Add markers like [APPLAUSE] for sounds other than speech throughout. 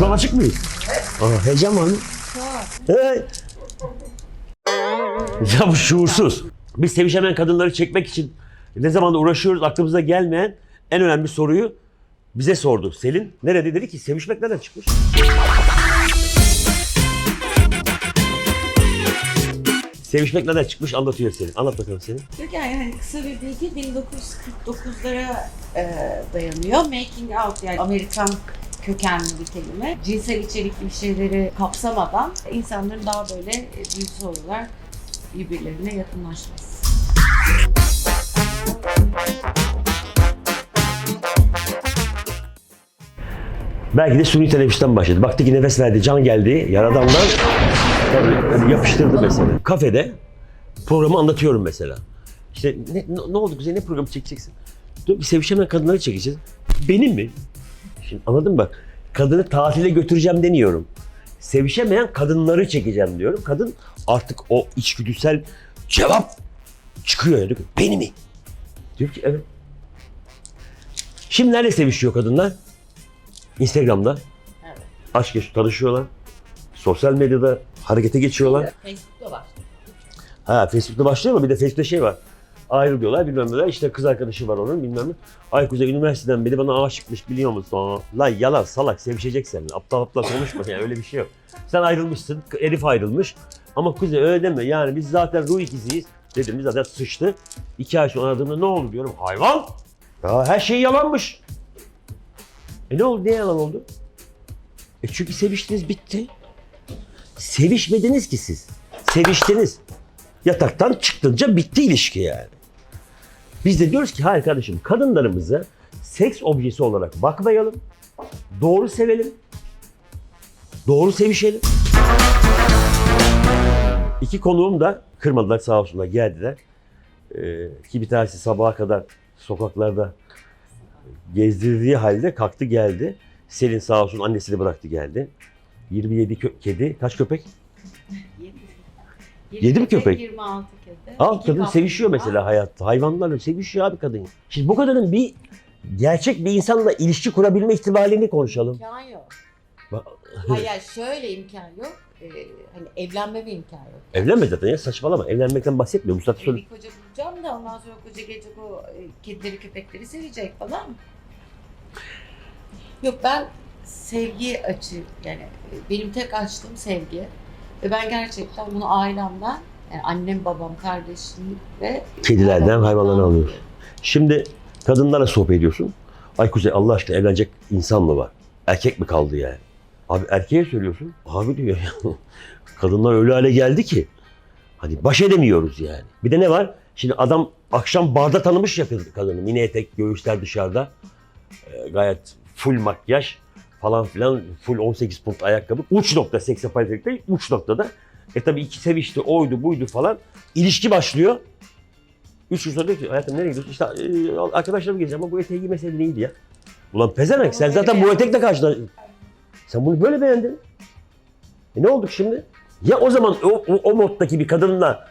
Şu an açık mıyız? Aa, heyecan var mı? Hey. [LAUGHS] Ya bu şuursuz. Biz sevişemeyen kadınları çekmek için ne zaman da uğraşıyoruz aklımıza gelmeyen en önemli soruyu bize sordu. Selin nerede dedi ki sevişmek nereden çıkmış? Sevişmek nereden çıkmış anlatıyor Selin. Anlat bakalım Selin. Yok yani hani kısa bir bilgi 1949'lara e, dayanıyor. Making out yani Amerikan kökenli bir kelime. Cinsel içerikli bir şeyleri kapsamadan insanların daha böyle e, duygusal olarak birbirlerine yakınlaşması. Belki de suni teneffüsten başladı. Baktı ki nefes verdi, can geldi. Yaradandan tabii, hani yapıştırdı mesela. Kafede programı anlatıyorum mesela. İşte ne, ne, oldu Kuzey ne programı çekeceksin? Ki sevişemeyen kadınları çekeceğiz. Benim mi? Şimdi anladın mı? Kadını tatile götüreceğim demiyorum. Sevişemeyen kadınları çekeceğim diyorum. Kadın artık o içgüdüsel cevap çıkıyor. Diyor ki, Beni mi? Diyor ki evet. Şimdi nerede sevişiyor kadınlar? Instagram'da. Evet. Aşk yaşı tanışıyorlar. Sosyal medyada harekete geçiyorlar. Facebook'ta var. Ha Facebook'ta başlıyor ama bir de Facebook'ta şey var. Ayrılıyorlar bilmem neler. İşte kız arkadaşı var onun bilmem ne. Ay Kuzey üniversiteden beri bana aşıkmış biliyor musun? Lan yalan salak sevişecek seninle. Aptal aptal konuşma yani öyle bir şey yok. Sen ayrılmışsın. Elif ayrılmış. Ama Kuzey öyle deme yani biz zaten ruh ikiziyiz. Dedim biz zaten sıçtı. İki ay sonra aradığımda ne oldu diyorum. Hayvan! Ya her şey yalanmış. E ne oldu? Ne yalan oldu? E çünkü seviştiniz bitti. Sevişmediniz ki siz. Seviştiniz. Yataktan çıktınca bitti ilişki yani. Biz de diyoruz ki hayır kardeşim kadınlarımıza seks objesi olarak bakmayalım. Doğru sevelim. Doğru sevişelim. İki konuğum da kırmadılar sağ olsunlar geldiler. Ee, ki bir tanesi sabaha kadar sokaklarda gezdirdiği halde kalktı geldi. Selin sağ olsun annesini bıraktı geldi. 27 kö- kedi, kaç köpek? Yedi mi köpek? 26 kedi. Al İki kadın sevişiyor var. mesela hayatta. Hayvanlarla sevişiyor abi kadın. Şimdi bu kadının bir gerçek bir insanla ilişki kurabilme ihtimalini konuşalım. İmkan yok. Bak- Hayır şöyle imkan yok. Ee, hani evlenme bir imkan yok. Evlenme zaten ya saçmalama. Evlenmekten bahsetmiyor. Bu saatte sonra bir koca bulacağım da ondan sonra koca gelecek o e, kedileri köpekleri sevecek falan. Yok ben sevgi açı yani e, benim tek açtığım sevgi ve ben gerçekten bunu ailemden yani annem babam kardeşim ve Kedilerden, hayvanlardan alıyorum. Şimdi kadınlarla sohbet ediyorsun. Ay Kuzey Allah aşkına evlenecek insan mı var? Erkek mi kaldı yani? Abi erkeğe söylüyorsun. Abi diyor ya. [LAUGHS] Kadınlar öyle hale geldi ki. Hani baş edemiyoruz yani. Bir de ne var? Şimdi adam akşam barda tanımış ya kadını. Mini etek, göğüsler dışarıda. Ee, gayet full makyaj falan filan. Full 18 punt ayakkabı. Uç nokta seks apalitelikte uç noktada. E tabi iki sevişti, oydu, buydu falan. İlişki başlıyor. Üç gün sonra diyor ki hayatım nereye gidiyorsun? İşte e, arkadaşlarım geleceğim ama bu eteği giymeseydin iyiydi ya. Ulan pezevenk sen zaten bu etekle karşıladın. Sen bunu böyle beğendin. E ne olduk şimdi? Ya o zaman o, o, o moddaki bir kadınla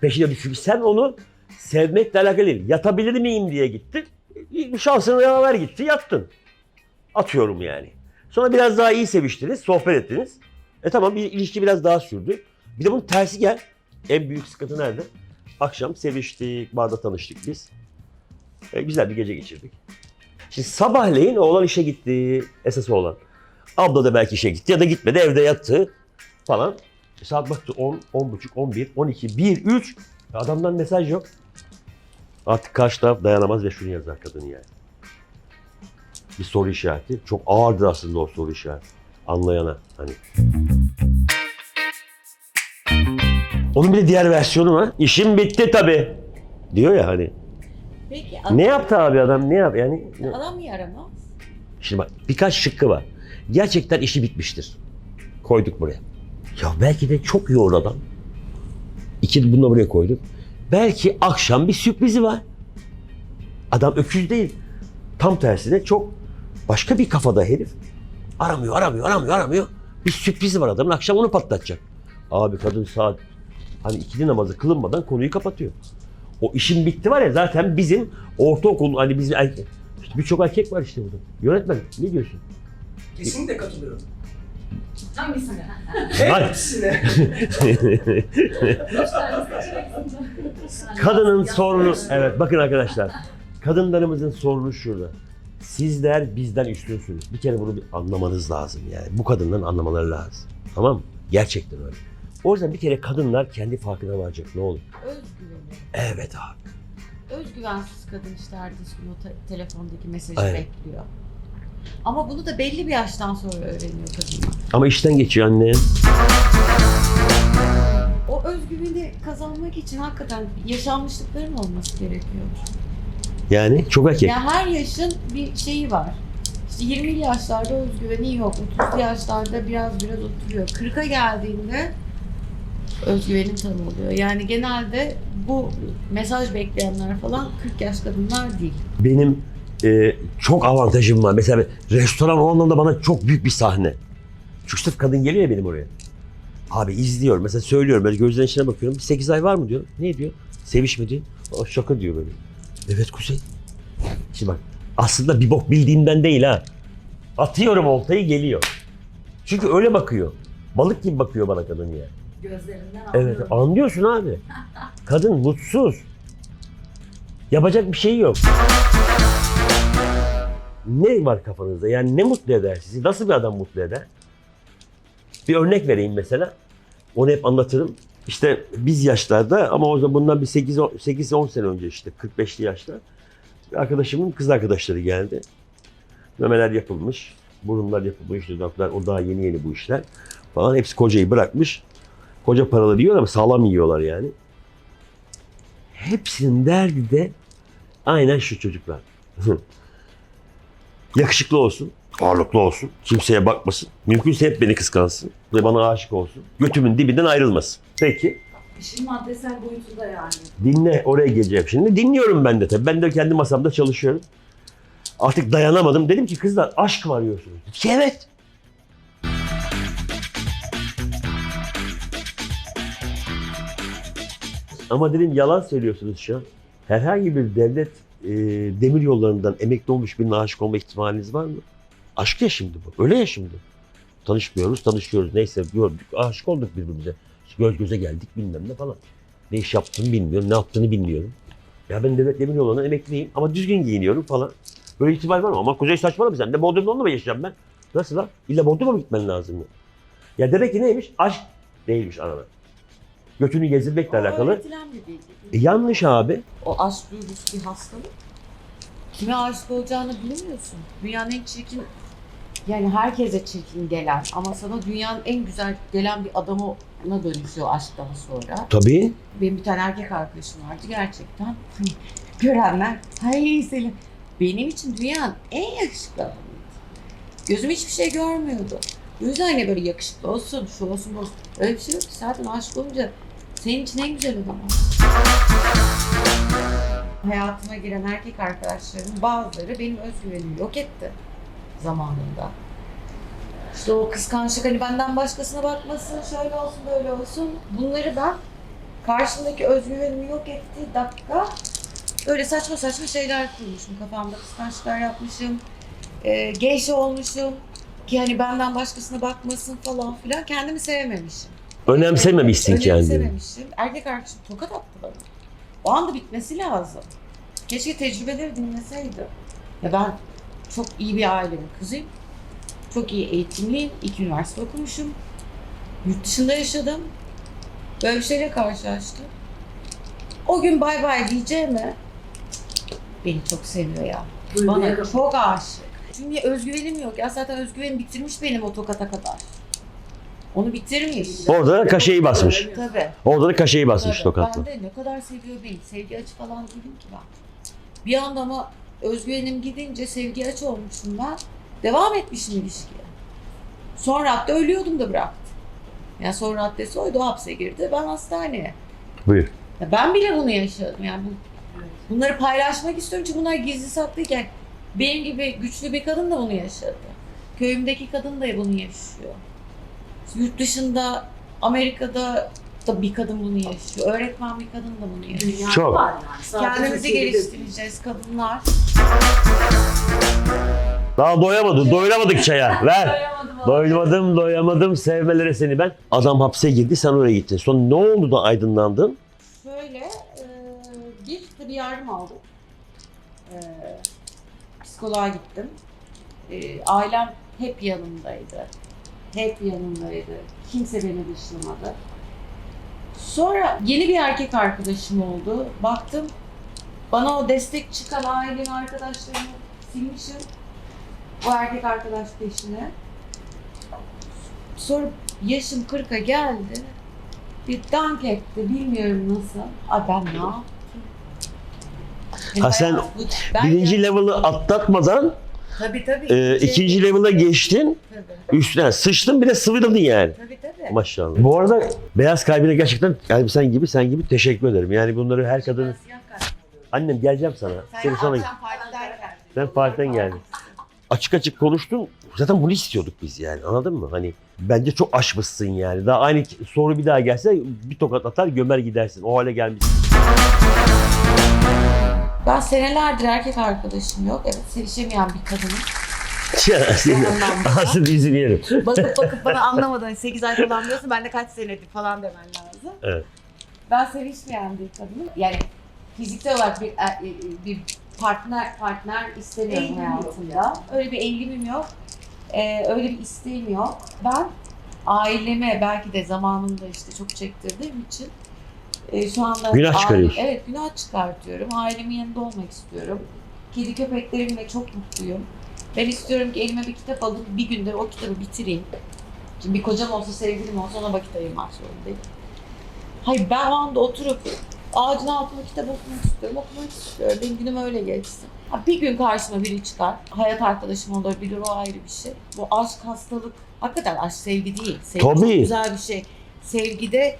peşine düşüp sen onu sevmekle alakalı değil. Yatabilir miyim diye gitti. E, Şansını yaver gitti yattın. Atıyorum yani. Sonra biraz daha iyi seviştiniz, sohbet ettiniz. E tamam bir ilişki biraz daha sürdü. Bir de bunun tersi gel. En büyük sıkıntı nerede? Akşam seviştik, barda tanıştık biz. E, güzel bir gece geçirdik. Şimdi sabahleyin oğlan işe gitti, esas oğlan. Abla da belki işe gitti ya da gitmedi, evde yattı falan. E, saat baktı 10, 10 buçuk, 11, 12, 1, 3. Adamdan mesaj yok. Artık karşı taraf dayanamaz ve şunu yazar kadın yani. Bir soru işareti. Çok ağırdır aslında o soru işareti. Anlayana hani. Onun bir de diğer versiyonu var. İşim bitti tabii. Diyor ya hani. Peki Ne yaptı abi adam? Ne yap? Yani ne- Adam yaramaz. Şimdi bak birkaç şıkkı var. Gerçekten işi bitmiştir. Koyduk buraya. Ya belki de çok yoğun adam. İki bunu da buraya koyduk. Belki akşam bir sürprizi var. Adam öküz değil. Tam tersine çok başka bir kafada herif. Aramıyor, aramıyor, aramıyor, aramıyor. Bir sürprizi var adamın. Akşam onu patlatacak. Abi kadın saat hani ikili namazı kılınmadan konuyu kapatıyor. O işin bitti var ya zaten bizim ortaokul hani bizim erkek, işte birçok erkek var işte burada. Yönetmen ne diyorsun? Kesinlikle katılıyorum. Hangisini? Hayır. Kadının sorunu, evet bakın arkadaşlar. Kadınlarımızın sorunu şurada. Sizler bizden üstünsünüz. Bir kere bunu bir anlamanız lazım yani. Bu kadınların anlamaları lazım. Tamam mı? Gerçekten öyle. O yüzden bir kere kadınlar kendi farkına varacak ne olur. Özgüveni. Evet abi. Özgüvensiz kadın işte ertesi gün o te- telefondaki mesajı Aynen. bekliyor. Ama bunu da belli bir yaştan sonra öğreniyor kadınlar. Ama işten geçiyor anne. O özgüveni kazanmak için hakikaten yaşanmışlıkların olması gerekiyor. Yani çok erkek. Ya her yaşın bir şeyi var. İşte 20'li yaşlarda özgüveni yok. 30'lu yaşlarda biraz biraz oturuyor. 40'a geldiğinde özgüvenin tam oluyor. Yani genelde bu mesaj bekleyenler falan 40 yaş kadınlar değil. Benim e, çok avantajım var. Mesela restoran o anlamda bana çok büyük bir sahne. Çünkü sırf kadın geliyor ya benim oraya. Abi izliyorum. Mesela söylüyorum. Böyle gözlerinin içine bakıyorum. 8 ay var mı diyor. Ne diyor? Sevişmedi. O şaka diyor böyle. Evet Kuzey. Şimdi bak aslında bir bok bildiğimden değil ha. Atıyorum oltayı geliyor. Çünkü öyle bakıyor. Balık gibi bakıyor bana kadın ya. Gözlerinden Evet anlıyorum. anlıyorsun abi. [LAUGHS] Kadın mutsuz. Yapacak bir şey yok. Ne var kafanızda? Yani ne mutlu eder sizi? Nasıl bir adam mutlu eder? Bir örnek vereyim mesela. Onu hep anlatırım. İşte biz yaşlarda ama o zaman bundan bir 8-10 sene önce işte 45'li yaşlar. Arkadaşımın kız arkadaşları geldi. Memeler yapılmış. Burunlar yapılmış. Dudaklar o daha yeni yeni bu işler. Falan hepsi kocayı bırakmış. Koca paraları yiyorlar ama sağlam yiyorlar yani. Hepsinin derdi de aynen şu çocuklar. [LAUGHS] Yakışıklı olsun, varlıklı olsun, kimseye bakmasın. Mümkünse hep beni kıskansın ve bana aşık olsun. Götümün dibinden ayrılmasın. Peki, İşin maddesel boyutu da yani. dinle oraya geleceğim şimdi. Dinliyorum ben de tabii. Ben de kendi masamda çalışıyorum. Artık dayanamadım. Dedim ki kızlar aşk mı arıyorsunuz? Dedi ki, evet. Ama dedim yalan söylüyorsunuz şu an. Herhangi bir devlet e, demir yollarından emekli olmuş birine aşık olma ihtimaliniz var mı? Aşk ya şimdi bu. Öyle ya şimdi. Tanışmıyoruz, tanışıyoruz. Neyse gördük, aşık olduk birbirimize. Göz göze geldik bilmem ne falan. Ne iş yaptığını bilmiyorum, ne yaptığını bilmiyorum. Ya ben devlet demir emekliyim ama düzgün giyiniyorum falan. Böyle ihtimal var mı? Ama Kuzey saçmalama sen de Bodrum'da onunla mı yaşayacağım ben? Nasıl lan? İlla Bodrum'a mı gitmen lazım mı? Ya demek ki neymiş? Aşk değilmiş arada. Götünü gezdirmekle O alakalı. öğretilen bir bilgi. E, yanlış abi. O aşk duygusu bir hastalık. Kime aşık olacağını bilmiyorsun. Dünyanın en çirkin, yani herkese çirkin gelen ama sana dünyanın en güzel gelen bir adamına dönüşüyor aşktan sonra. Tabii. Benim bir tane erkek arkadaşım vardı gerçekten. Hani Görenler, hay Selim. Benim için dünyanın en yakışıklı adamıydı. Gözüm hiçbir şey görmüyordu. O yüzden hani böyle yakışıklı olsun, şu olsun, bu olsun. Öyle bir şey yok ki. Zaten aşık olunca senin için en güzel adam. Hayatıma giren erkek arkadaşlarımın bazıları benim özgüvenimi yok etti zamanında. İşte o kıskançlık hani benden başkasına bakmasın, şöyle olsun, böyle olsun. Bunları ben karşımdaki özgüvenimi yok ettiği dakika öyle saçma saçma şeyler kurmuşum. Kafamda kıskançlıklar yapmışım. E, geyşe olmuşum. ki hani benden başkasına bakmasın falan filan. Kendimi sevmemişim. Önemsememişsin kendini. Önemsememişim. Erkek arkadaşım tokat attı bana. O anda bitmesi lazım. Keşke tecrübeleri dinleseydi. Ya ben çok iyi bir ailenin kızıyım. Çok iyi eğitimliyim. İki üniversite okumuşum. Yurt dışında yaşadım. Böyle bir şeyle karşılaştım. O gün bay bay diyeceğime beni çok seviyor ya. Bana çok aşık. Çünkü özgüvenim yok. Ya zaten özgüvenim bitirmiş benim o tokata kadar. Onu bitirmiş. Orada da kaşeyi basmış. Tabii. Orada da kaşeyi basmış Tabii. tokatla. Ben de ne kadar seviyor beni. Sevgi açı falan değilim ki ben. Bir anda ama özgüvenim gidince sevgi açı olmuşum ben. Devam etmişim ilişkiye. Son radde ölüyordum da bıraktım. Yani son raddesi oydu. O hapse girdi. Ben hastaneye. Buyur. Ya ben bile bunu yaşadım. Yani bu, bunları paylaşmak istiyorum çünkü bunlar gizli saklıyken benim gibi güçlü bir kadın da bunu yaşadı. Köyümdeki kadın da bunu yaşıyor. Yurt dışında Amerika'da da bir kadın bunu yaşıyor. Öğretmen bir kadın da bunu yaşıyor. Dünya Çok. var yani. Sadece Kendimizi Türkiye'de geliştireceğiz kadınlar. Daha doyamadı, doyuramadık çaya. [LAUGHS] Ver. Doyamadım doyamadım sevmelere seni ben. Adam hapse girdi sen oraya gittin. Sonra ne oldu da aydınlandın? Şöyle e, bir yardım aldım. E, psikoloğa gittim. E, ailem hep yanımdaydı. Hep yanımdaydı. Kimse beni dışlamadı. Sonra yeni bir erkek arkadaşım oldu. Baktım bana o destek çıkan ailenin arkadaşlarımı silmişim. O erkek arkadaş peşine. Sonra yaşım 40'a geldi. Bir dank etti. Bilmiyorum nasıl. Ay ben ne yaptım? Ha sen Birinci level'ı atlatmadan Tabii tabii. e, ikinci level'a geçtin. Tabii Üstüne sıçtın bir de sıvırdın yani. tabii. tabii. Maşallah. Bu arada beyaz kalbine gerçekten yani sen gibi sen gibi teşekkür ederim. Yani bunları her kadının... Annem geleceğim sana. Sen Seni partidayken. Sen partiden geldin. Açık açık konuştun. Zaten bunu istiyorduk biz yani anladın mı? Hani bence çok aşmışsın yani. Daha aynı soru bir daha gelse bir tokat atar gömer gidersin. O hale gelmişsin. Ben senelerdir erkek arkadaşım yok. Evet sevişemeyen bir kadınım. [LAUGHS] Ağzını yüzünü yerim. Bakıp bakıp bana anlamadan 8 ay falan diyorsun ben de kaç senedir falan demen lazım. Evet. Ben sevişmeyen bir kadınım. Yani fiziksel olarak bir, er- bir partner partner istemiyorum Eğilim yok hayatımda. Öyle bir eğilimim yok. Ee, öyle bir isteğim yok. Ben aileme belki de zamanında işte çok çektirdiğim için e, şu anda Günah çıkarıyorsun. Evet günah çıkartıyorum. Ailemin yanında olmak istiyorum. Kedi köpeklerimle çok mutluyum. Ben istiyorum ki elime bir kitap alıp bir günde o kitabı bitireyim. Şimdi bir kocam olsa, sevgilim olsa ona vakit ayırmak zorundayım. Hayır ben o anda oturup ağacın altında kitap okumak istiyorum, okumak istiyorum. Benim günüm öyle geçsin. Ha, bir gün karşıma biri çıkar, hayat arkadaşım olabilir, o ayrı bir şey. Bu aşk, hastalık, hakikaten aşk sevgi değil. Sevgi çok Tabii. güzel bir şey. Sevgide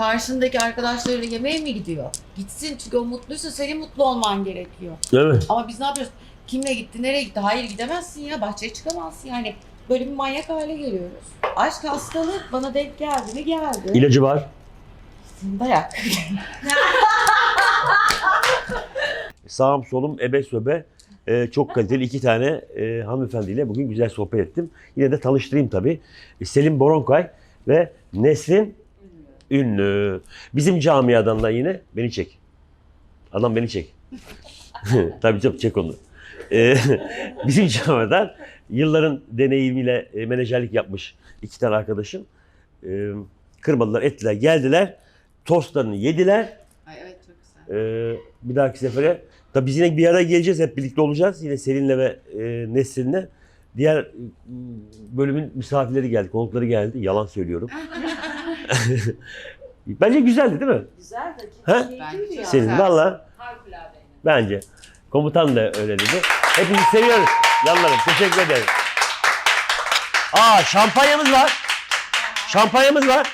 karşındaki arkadaşlarıyla yemeğe mi gidiyor? Gitsin çünkü o mutluysa senin mutlu olman gerekiyor. Evet. Ama biz ne yapıyoruz? Kimle gitti, nereye gitti? Hayır gidemezsin ya, bahçeye çıkamazsın yani. Böyle bir manyak hale geliyoruz. Aşk hastalık bana denk geldi mi geldi. İlacı var. Dayak. [LAUGHS] Sağım solum ebe söbe e, çok kaliteli iki tane e, hanımefendiyle bugün güzel sohbet ettim. Yine de tanıştırayım tabii. E, Selim Boronkay ve Nesrin Ünlü. Bizim camiadan da yine beni çek. Adam beni çek. [LAUGHS] tabii canım çek onu. E, [LAUGHS] bizim camiadan yılların deneyimiyle e, menajerlik yapmış iki tane arkadaşım. E, kırmadılar, ettiler, geldiler. Tostlarını yediler. Ay evet çok güzel. Ee, bir dahaki sefere tabii biz yine bir araya geleceğiz hep birlikte olacağız yine Selin'le ve e, Nesrin'le. Diğer e, bölümün misafirleri geldi, konukları geldi. Yalan söylüyorum. [LAUGHS] [LAUGHS] Bence güzeldi değil mi? Güzel ya. Senin valla Harikulade. bence. Komutan da öyle dedi. Hepinizi seviyoruz. Yanlarım. Teşekkür ederim. Aa şampanyamız var. Şampanyamız var.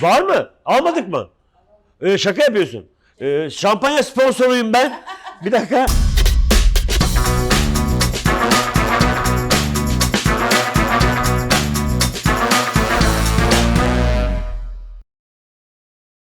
Var mı? Almadık mı? Ee, şaka yapıyorsun. Ee, şampanya sponsoruyum ben. Bir dakika.